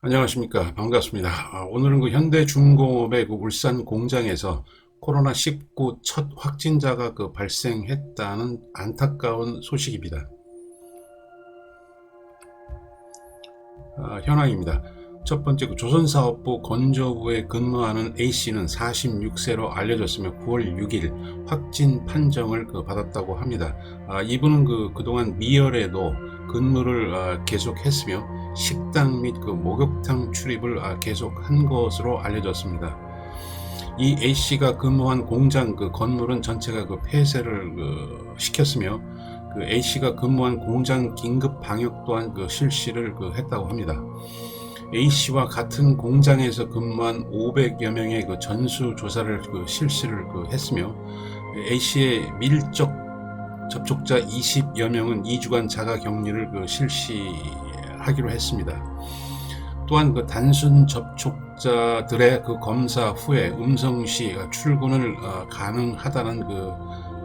안녕하십니까. 반갑습니다. 아, 오늘은 그 현대중공업의 그 울산 공장에서 코로나19 첫 확진자가 그 발생했다는 안타까운 소식입니다. 아, 현황입니다. 첫 번째 그 조선사업부 건조부에 근무하는 A씨는 46세로 알려졌으며 9월 6일 확진 판정을 그 받았다고 합니다. 아, 이분은 그 그동안 미열에도 근무를 아, 계속했으며 식당 및 그 목욕탕 출입을 아, 계속한 것으로 알려졌습니다. 이 A 씨가 근무한 공장 그 건물은 전체가 그 폐쇄를 그 시켰으며 그 A 씨가 근무한 공장 긴급 방역 또한 그 실시를 그 했다고 합니다. A 씨와 같은 공장에서 근무한 500여 명의 그 전수 조사를 그 실시를 그 했으며 A 씨의 밀접 접촉자 20여 명은 2주간 자가 격리를 그 실시하기로 했습니다. 또한 그 단순 접촉자들의 그 검사 후에 음성 시 출근을 어, 가능하다는 그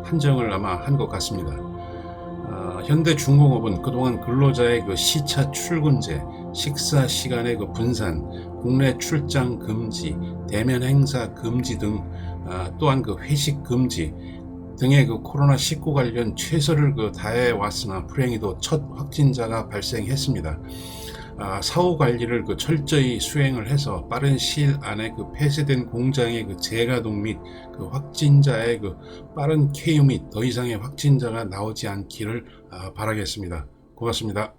판정을 아마 한 것 같습니다. 어, 현대중공업은 그동안 근로자의 그 시차 출근제, 식사 시간의 그 분산, 국내 출장 금지, 대면 행사 금지 등 아, 또한 그 회식 금지 등의 그 코로나 19 관련 최선을 그 다해 왔으나 불행히도 첫 확진자가 발생했습니다. 아, 사후 관리를 그 철저히 수행을 해서 빠른 시일 안에 그 폐쇄된 공장의 그 재가동 및 그 확진자의 그 빠른 쾌유 및 더 이상의 확진자가 나오지 않기를 아, 바라겠습니다. 고맙습니다.